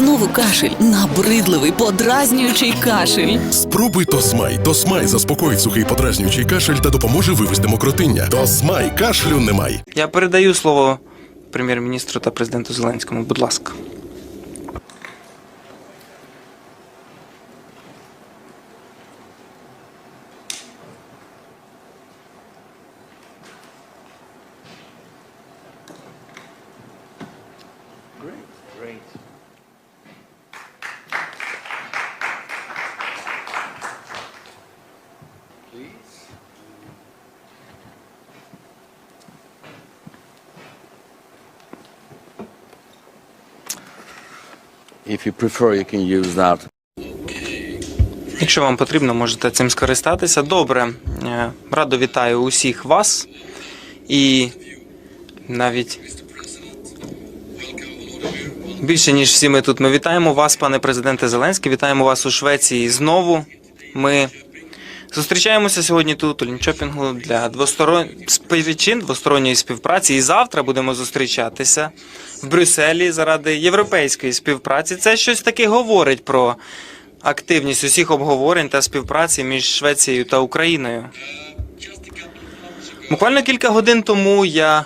Знову кашель, набридливий, подразнюючий кашель. Спробуй Тосмай. Тосмай заспокоїть сухий подразнюючий кашель та допоможе вивести мокротиння. Тосмай кашлю немає. Я передаю слово прем'єр-міністру та президенту Зеленському. Будь ласка. If you prefer, you can use that. Якщо вам потрібно, можете цим скористатися. Добре, Е, радо вітаю усіх вас і навіть більше ніж всі ми тут. Ми вітаємо вас, пане президенте Зеленський. Вітаємо вас у Швеції знову. Ми зустрічаємося сьогодні тут у Лінчопінгу для двосторон... причин двосторонньої співпраці. І завтра будемо зустрічатися в Брюсселі заради європейської співпраці. Це щось таке говорить про активність усіх обговорень та співпраці між Швецією та Україною. Буквально кілька годин тому я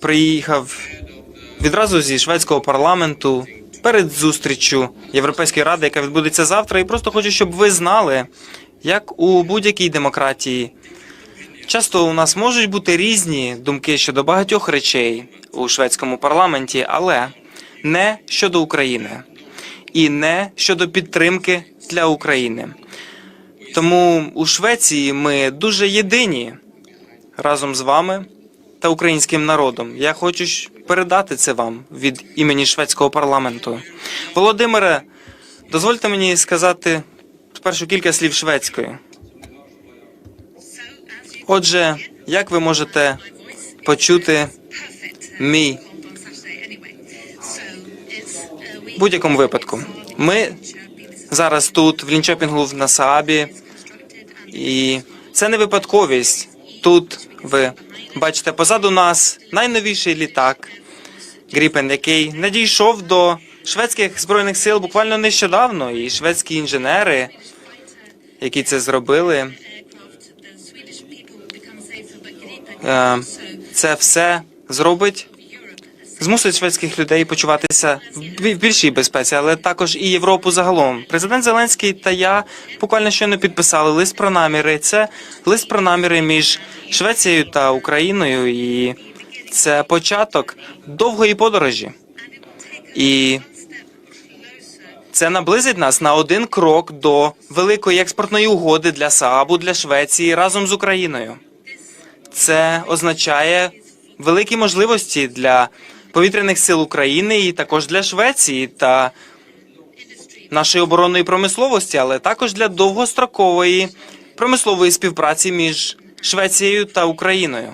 приїхав відразу зі шведського парламенту перед зустріччю Європейської ради, яка відбудеться завтра, і просто хочу, щоб ви знали, як у будь-якій демократії. Часто у нас можуть бути різні думки щодо багатьох речей у шведському парламенті, але не щодо України і не щодо підтримки для України. Тому у Швеції ми дуже єдині разом з вами та українським народом. Я хочу передати це вам від імені шведського парламенту. Володимире, дозвольте мені сказати спершу кілька слів шведською. Отже, як ви можете почути мій в будь-якому випадку? Ми зараз тут, в Лінчопінгу, на Саабі, і це не випадковість. Тут ви бачите позаду нас найновіший літак Гріпен, який надійшов до шведських збройних сил буквально нещодавно, і шведські інженери, які це зробили, е, це все зробить. Змусить шведських людей почуватися в більшій безпеці, але також і Європу загалом. Президент Зеленський та я буквально щойно підписали лист про наміри. Це лист про наміри між Швецією та Україною, і це початок довгої подорожі. І це наблизить нас на один крок до великої експортної угоди для Саабу для Швеції разом з Україною. Це означає великі можливості для повітряних сил України і також для Швеції та нашої оборонної промисловості, але також для довгострокової промислової співпраці між Швецією та Україною.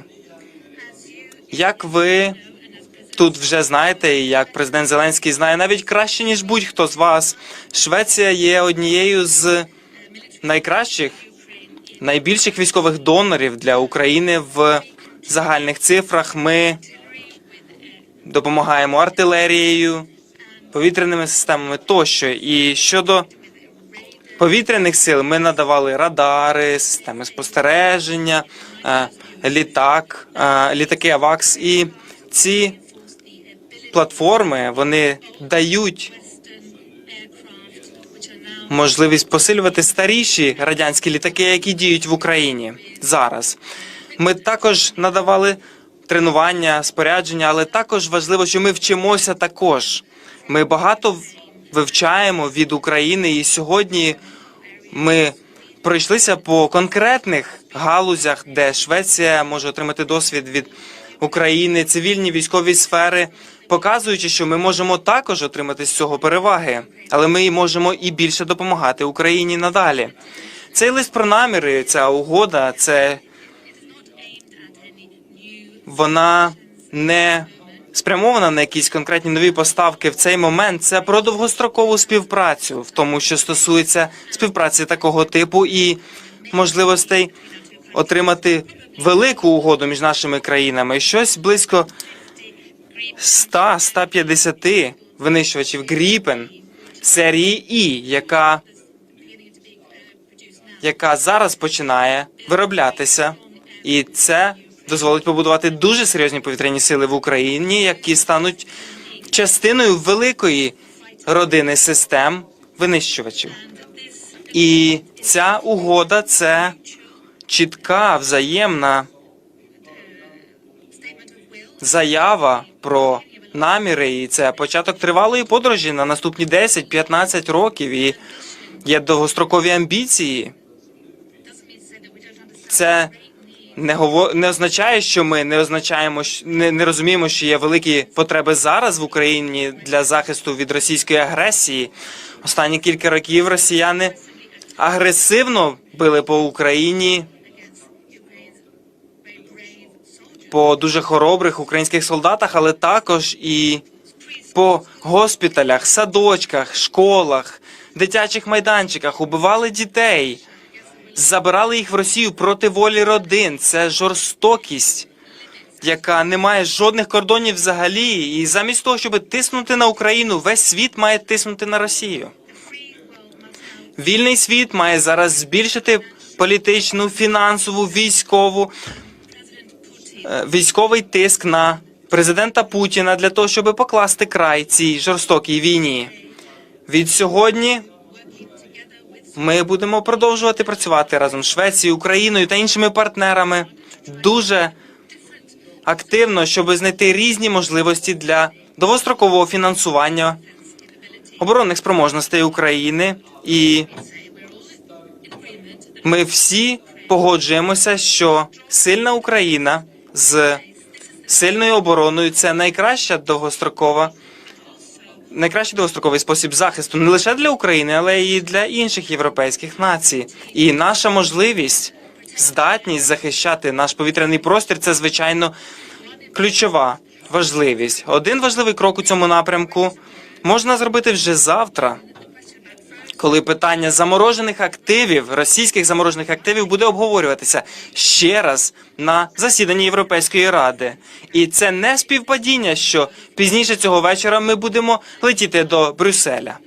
Як ви тут вже знаєте, як президент Зеленський знає навіть краще ніж будь-хто з вас, Швеція є однією з найкращих, найбільших військових донорів для України в загальних цифрах. Ми допомагаємо артилерією, повітряними системами тощо. І щодо повітряних сил ми надавали радари, системи спостереження, е, літак, е, літаки АВАКС. І ці платформи вони дають можливість посилювати старіші радянські літаки, які діють в Україні зараз. Ми також надавали тренування, спорядження, але також важливо, що ми вчимося також. Ми багато вивчаємо від України, і сьогодні ми пройшлися по конкретних галузях, де Швеція може отримати досвід від України, цивільні військові сфери, показуючи, що ми можемо також отримати з цього переваги, але ми можемо і більше допомагати Україні надалі. Цей лист про наміри, ця угода, це вона не спрямована на якісь конкретні нові поставки в цей момент. Це про довгострокову співпрацю, в тому, що стосується співпраці такого типу і можливостей отримати велику угоду між нашими країнами. Щось близько 100-150 винищувачів Гріпен серії І, яка, яка зараз починає вироблятися. І це дозволить побудувати дуже серйозні повітряні сили в Україні, які стануть частиною великої родини систем винищувачів. І ця угода це чітка взаємна заява про наміри, і це початок тривалої подорожі на наступні 10-15 років. І є довгострокові амбіції. Це не гово... не означає, що ми не означаємо, не, не розуміємо, що є великі потреби зараз в Україні для захисту від російської агресії. Останні кілька років росіяни агресивно били по Україні. По дуже хоробрих українських солдатах, але також і по госпіталях, садочках, школах, дитячих майданчиках убивали дітей, забирали їх в Росію проти волі родин. Це жорстокість, яка не має жодних кордонів взагалі. І замість того, щоб тиснути на Україну, весь світ має тиснути на Росію. Вільний світ має зараз збільшити політичну, фінансову, військову військовий тиск на президента Путіна для того, щоб покласти край цій жорстокій війні. Від сьогодні ми будемо продовжувати працювати разом з Швецією, Україною та іншими партнерами дуже активно, щоб знайти різні можливості для довгострокового фінансування оборонних спроможностей України і ми всі погоджуємося, що сильна Україна з сильною обороною це найкраща довгострокова, найкращий довгостроковий спосіб захисту не лише для України, але й для інших європейських націй. І наша можливість, здатність захищати наш повітряний простір це звичайно ключова важливість. Один важливий крок у цьому напрямку можна зробити вже завтра коли питання заморожених активів, російських заморожених активів буде обговорюватися ще раз на засіданні Європейської ради. І це не співпадіння, що пізніше цього вечора ми будемо летіти до Брюсселя.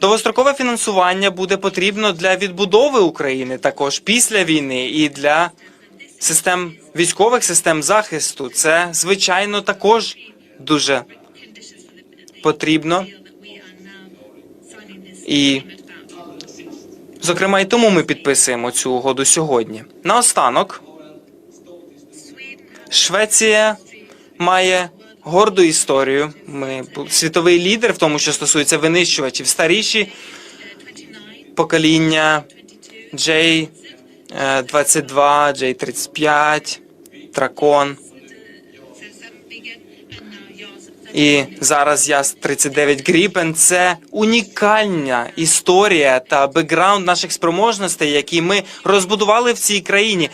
Довгострокове фінансування буде потрібно для відбудови України також після війни і для систем військових систем захисту. Це звичайно також дуже потрібно. І, зокрема, і тому ми підписуємо цю угоду сьогодні. Наостанок, Швеція має горду історію. Ми світовий лідер в тому, що стосується винищувачів. Старіші покоління J22, J35, Дракон. І зараз яс 39 Гріпен це унікальна історія та бекграунд наших спроможностей, які ми розбудували в цій країні.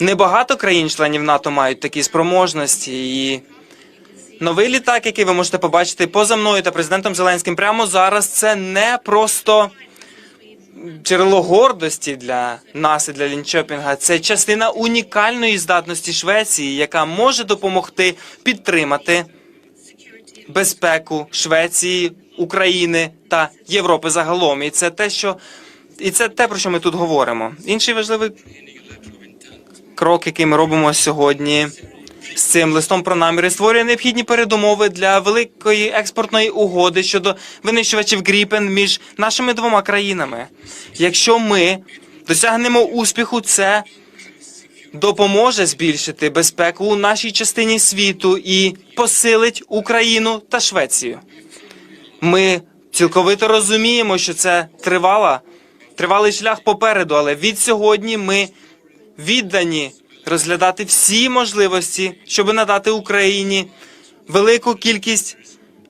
Небагато країн-членів НАТО мають такі спроможності. І новий літак, який ви можете побачити поза мною та президентом Зеленським прямо зараз, це не просто джерело гордості для нас і для Лінчопінга. Це частина унікальної здатності Швеції, яка може допомогти підтримати безпеку Швеції, України та Європи загалом. І це те, що і це те, про що ми тут говоримо. Інший важливий крок, який ми робимо сьогодні. З цим листом про наміри створює необхідні передумови для великої експортної угоди щодо винищувачів Гріпен між нашими двома країнами. Якщо ми досягнемо успіху, це допоможе збільшити безпеку у нашій частині світу і посилить Україну та Швецію. Ми цілковито розуміємо, що це тривала, тривалий шлях попереду, але від сьогодні ми віддані розглядати всі можливості, щоб надати Україні велику кількість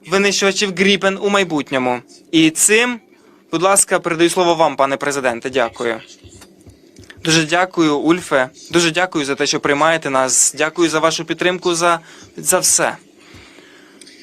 винищувачів Гріпен у майбутньому. І цим, будь ласка, передаю слово вам, пане президенте. Дякую. Дуже дякую, Ульфе. Дуже дякую за те, що приймаєте нас. Дякую за вашу підтримку за, за все.